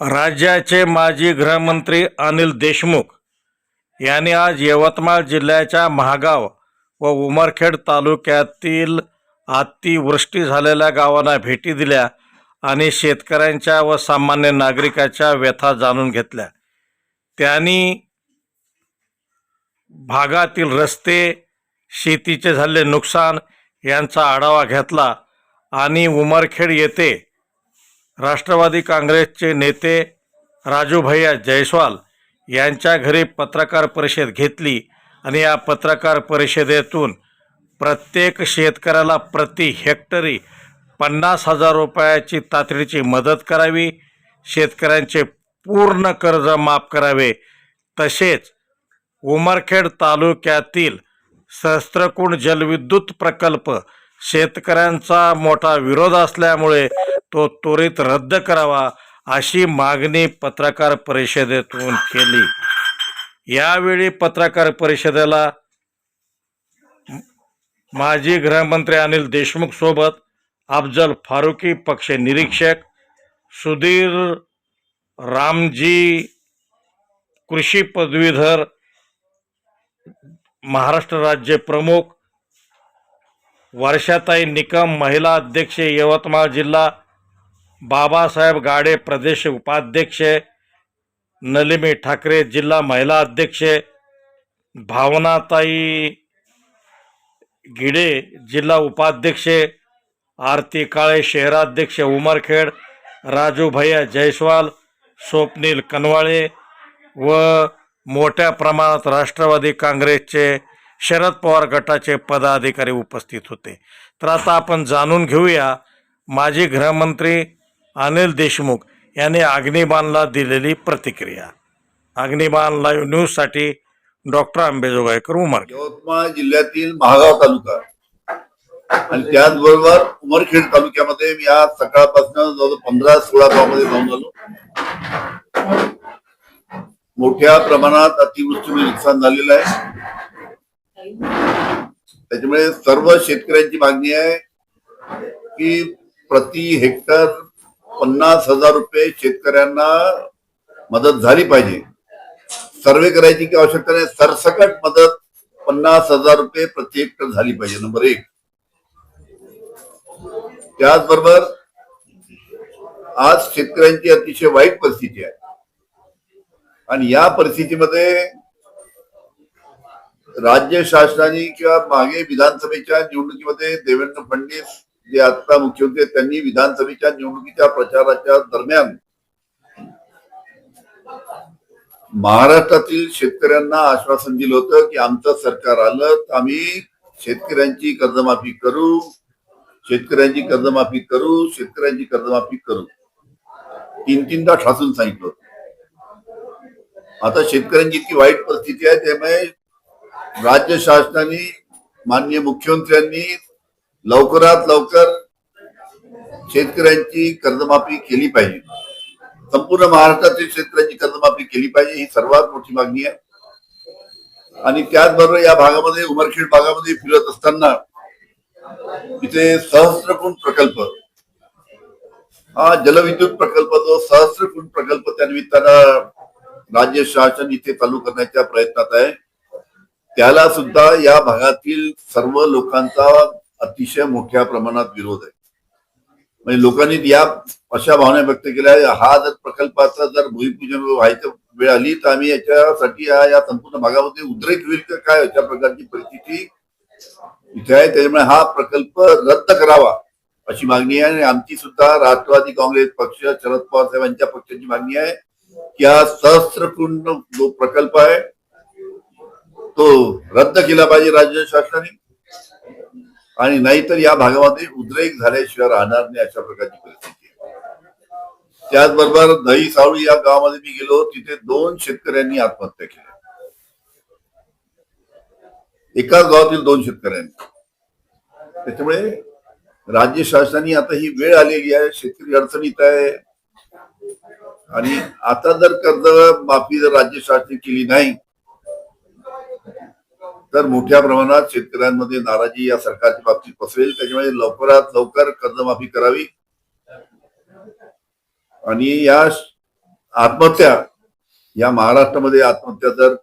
राज्याचे माजी गृहमंत्री अनिल देशमुख यांनी आज यवतमाळ जिल्ह्याच्या महागाव व उमरखेड तालुक्यातील अतिवृष्टी झालेल्या गावांना भेटी दिल्या आणि शेतकऱ्यांच्या व सामान्य नागरिकाच्या व्यथा जाणून घेतल्या. त्यांनी भागातील रस्ते शेतीचे झालेले नुकसान यांचा आढावा घेतला आणि उमरखेड येथे राष्ट्रवादी काँग्रेसचे नेते राजूभैया जयस्वाल यांच्या घरी पत्रकार परिषद घेतली आणि या पत्रकार परिषदेतून प्रत्येक शेतकऱ्याला प्रति हेक्टरी पन्नास हजार रुपयाची तातडीची मदत करावी शेतकऱ्यांचे पूर्ण कर्ज माफ करावे. तसेच उमरखेड तालुक्यातील सहस्त्रकुंड जलविद्युत प्रकल्प शेतकऱ्यांचा मोठा विरोध असल्यामुळे तो त्वरित रद्द करावा अशी मागणी पत्रकार परिषदेतून केली. यावेळी पत्रकार परिषदेला माजी गृहमंत्री अनिल देशमुख सोबत अफजल फारुकी पक्ष निरीक्षक सुधीर रामजी कृषी पदवीधर महाराष्ट्र राज्य प्रमुख वर्षाताई निकम महिला अध्यक्ष यवतमाळ जिल्हा बाबासाहेब गाडे प्रदेश उपाध्यक्ष नलिमी ठाकरे जिल्हा महिला अध्यक्ष भावनाताई गिडे जिल्हा उपाध्यक्ष आरती काळे शहराध्यक्ष उमरखेड राजू भैया जयस्वाल स्वप्नील कनवाळे व मोठ्या प्रमाणात राष्ट्रवादी काँग्रेसचे शरद पवार गटाचे पदाधिकारी उपस्थित होते. तर आता आपण जाणून घेऊया माजी गृहमंत्री अनिल देशमुख यांनी अग्निबाणला दिलेली प्रतिक्रिया. अग्निबाण लाईव्ह न्यूजसाठी डॉक्टर आंबेजोगाईकर उमर यवतमाळ जिल्ह्यातील महागाव तालुका आणि त्याचबरोबर उमरखेड तालुक्यामध्ये मी आज सकाळपासून जवळ पंधरा सोळा गावामध्ये जाऊन आलो. मोठ्या प्रमाणात अतिवृष्टीमुळे नुकसान झालेलं आहे. त्याच्यामुळे सर्व शेतकऱ्यांची मागणी आहे की प्रति हेक्टर पन्नास हजार रुपये शेतकऱ्यांना मदत झाली पाहिजे. सर्वे करायची की आवश्यकता नाही. सरसकट मदत पन्नास हजार रुपये प्रति हेक्टर झाली पाहिजे नंबर एक. त्याचबरोबर आज शेतकऱ्यांची अतिशय वाईट परिस्थिती आहे. आणि या परिस्थितीमध्ये राज्य शासनाने किंवा मागे विधानसभेच्या निवडणुकीमध्ये देवेंद्र फडणवीस जे आता मुख्यमंत्री त्यांनी विधानसभेच्या निवडणुकीच्या प्रचाराच्या दरम्यान महाराष्ट्रातील शेतकऱ्यांना आश्वासन दिलं होतं की आमचं सरकार आलं तर आम्ही शेतकऱ्यांची कर्जमाफी करू शेतकऱ्यांची कर्जमाफी करू शेतकऱ्यांची कर्जमाफी करू. तीन तीनदा ठासून सांगितलं होतं. आता शेतकऱ्यांची इतकी वाईट परिस्थिती आहे त्यामुळे राज्य शासनाने माननीय मुख्यमंत्र्यांनी लवकरात लवकर शेतकऱ्यांची कर्जमाफी केली पाहिजे. संपूर्ण महाराष्ट्रातील शेतकऱ्यांची कर्जमाफी केली पाहिजे ही सर्वात मोठी मागणी आहे. आणि त्याचबरोबर या भागामध्ये उमरखेड भागामध्ये फिरत असताना इथे सहस्त्रकुंड प्रकल्प हा जलविद्युत प्रकल्प जो सहस्त्रकुंड प्रकल्प त्या निमित्तानं राज्य शासन इथे चालू करण्याच्या प्रयत्नात आहे. त्याला सुद्धा या भागातील सर्व लोकांचा अतिशय मोठ्या प्रमाणात विरोध आहे. म्हणजे लोकांनी या अशा भावना व्यक्त केल्या हा जर प्रकल्पाचा जर भूमिपूजन व्हायचं वेळ आली तर आम्ही याच्यासाठी या संपूर्ण भागामध्ये उद्रेक होईल का काय अशा प्रकारची परिस्थिती इथे आहे. त्याच्यामुळे हा प्रकल्प रद्द करावा अशी मागणी आहे. आणि आमची सुद्धा राष्ट्रवादी काँग्रेस पक्ष शरद पवार साहेबांच्या पक्षाची मागणी आहे की हा सहस्त्रकुंड जो प्रकल्प आहे तो रद्द केला पाहिजे राज्य शासनाने. आणि नाहीतर या भागामध्ये उद्रेक झाल्याशिवाय राहणार नाही अशा प्रकारची परिस्थिती आहे. त्याचबरोबर दही सावळी या गावामध्ये मी गेलो तिथे दोन शेतकऱ्यांनी आत्महत्या केल्या एकाच गावातील दोन शेतकऱ्यांनी. त्याच्यामुळे राज्य शासनाने आता ही वेळ आलेली आहे शेतकरी अडचणीत आहे. आणि आता जर कर्ज माफी जर राज्य शासनाने केली नाही तर मोठ्या प्रमाणात शेतकऱ्यांमध्ये नाराजी या सरकारच्या बाबतीत पसरेल. त्याच्यामुळे लवकरात लवकर कर्जमाफी करावी. आणि या आत्महत्या या महाराष्ट्रामध्ये आत्महत्या जर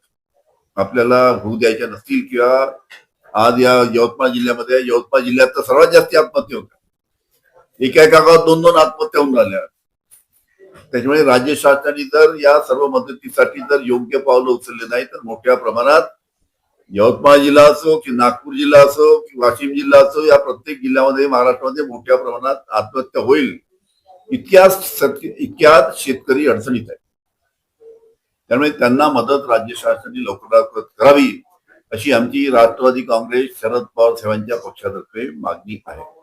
आपल्याला होऊ द्यायच्या नसतील किंवा आज या यवतमाळ जिल्ह्यामध्ये यवतमाळ जिल्ह्यात तर सर्वात जास्त आत्महत्या होत्या. एका एका गावात दोन दोन आत्महत्या होऊन राहिल्या. त्याच्यामुळे राज्य शासनाने जर या सर्व मदतीसाठी जर योग्य पावलं उचलले नाही तर मोठ्या प्रमाणात यवतमाळ जिल्हा असो की नागपूर जिल्हा असो की वाशिम जिल्हा असो या प्रत्येक जिल्ह्यामध्ये महाराष्ट्रामध्ये मोठ्या प्रमाणात आत्महत्या होईल. इतक्याच सत्य- इतक्यात शेतकरी अडचणीत आहे. त्यामुळे त्यांना मदत राज्य शासनाने लवकरात लवकर करावी अशी आमची राष्ट्रवादी काँग्रेस शरद पवार साहेबांच्या पक्षातर्फे मागणी आहे.